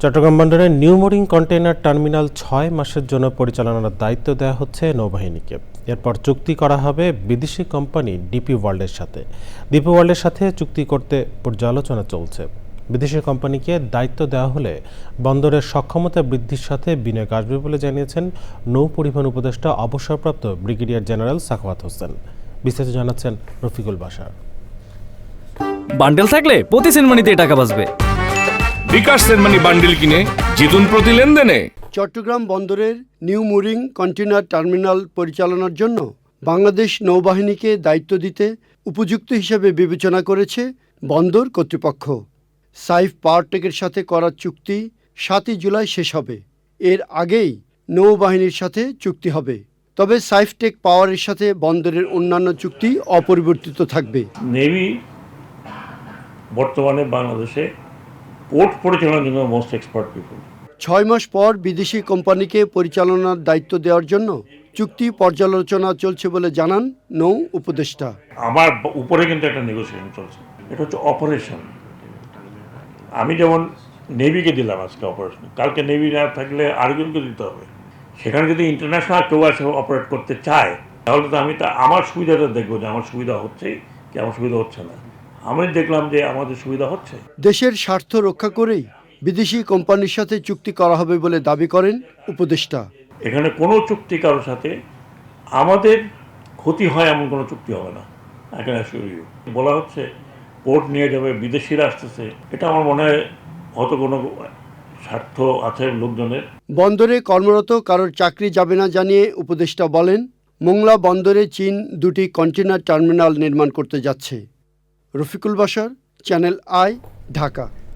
চট্টগ্রাম বন্দরের new mooring container terminal ছয় মাসের জন্য পরিচালনার দায়িত্ব দেওয়া হচ্ছে নৌবাহিনীকে। এরপর চুক্তি করা হবে বিদেশি কোম্পানি ডিপি ওয়ার্ল্ডের সাথে। ডিপি ওয়ার্ল্ডের সাথে চুক্তি করতে পর্যালোচনা চলছে। বিদেশি কোম্পানিকে দায়িত্ব দেওয়া হলে বন্দরের সক্ষমতা বৃদ্ধির সাথে বিনিয়োগ আসবে বলে জানিয়েছেন নৌ পরিবহন উপদেষ্টা, অবসরপ্রাপ্ত ব্রিগেডিয়ার জেনারেল সাখাওয়াত হোসেন। বিস্তারিত জানাচ্ছেন রফিকুল বাসার। বান্ডেল থাকলে প্রতি সেনমানিতে টাকা বাঁচবে। বিকাশ সেনমানি বান্ডিল কিনে জিতুন প্রতি লেনদেনে। চট্টগ্রাম বন্দরের নিউ মুরিং কন্টেনার টার্মিনাল পরিচালনার জন্য বাংলাদেশ নৌবাহিনীকে দায়িত্ব দিতে উপযুক্ত হিসেবে বিবেচনা করেছে বন্দর কর্তৃপক্ষ। সাইফ পাওয়ারটেকের সাথে করা চুক্তি সাতই জুলাই শেষ হবে। এর আগেই নৌবাহিনীর সাথে চুক্তি হবে। তবে সাইফটেক পাওয়ারের সাথে বন্দরের অন্যান্য চুক্তি অপরিবর্তিত থাকবে। নেভি বর্তমানে বাংলাদেশে পোর্ট পরিচালনার জন্য মোস্ট এক্সপার্ট পিপল ছয় মাস পর বিদেশি কোম্পানিকে পরিচালনার দায়িত্ব দেওয়ার জন্য চুক্তি পর্যালোচনা চলছে বলে জানান নৌ উপদেষ্টা। আমার উপরে কিন্তু একটা নেগোসিয়েশন চলছে। এটা হচ্ছে অপারেশন আমি যেমন নেভিকে দিলাম আজকে অপারেশন কালকে নেভি না থাকলে আরেকজনকে দিতে হবে। সেখানে যদি ইন্টারন্যাশনাল কেউ আসে অপারেট করতে চায় তাহলে তো আমি তা আমার সুবিধাটা দেখব যে আমার সুবিধা হচ্ছে কি আমার সুবিধা হচ্ছে না। আমি দেখলাম যে আমাদের সুবিধা হচ্ছে। দেশের স্বার্থ রক্ষা করেই বিদেশি কোম্পানির সাথে চুক্তি করা হবে বলে দাবি করেন উপদেষ্টা। এখানে কোনো চুক্তি কারোর সাথে আমাদের ক্ষতি হয় এমন কোনো চুক্তি হবে না এখানে বলা হচ্ছে পোর্ট নিয়ে যাবে বিদেশিরা আসতেছে। এটা আমার মনে হয় হয়তো কোনো স্বার্থ আছে লোকজনের। বন্দরে কর্মরত কারোর চাকরি যাবে না জানিয়ে উপদেষ্টা বলেন মোংলা বন্দরে চীন দুটি কন্টেনার টার্মিনাল নির্মাণ করতে যাচ্ছে। রফিকুল বাসার চ্যানেল আই ঢাকা।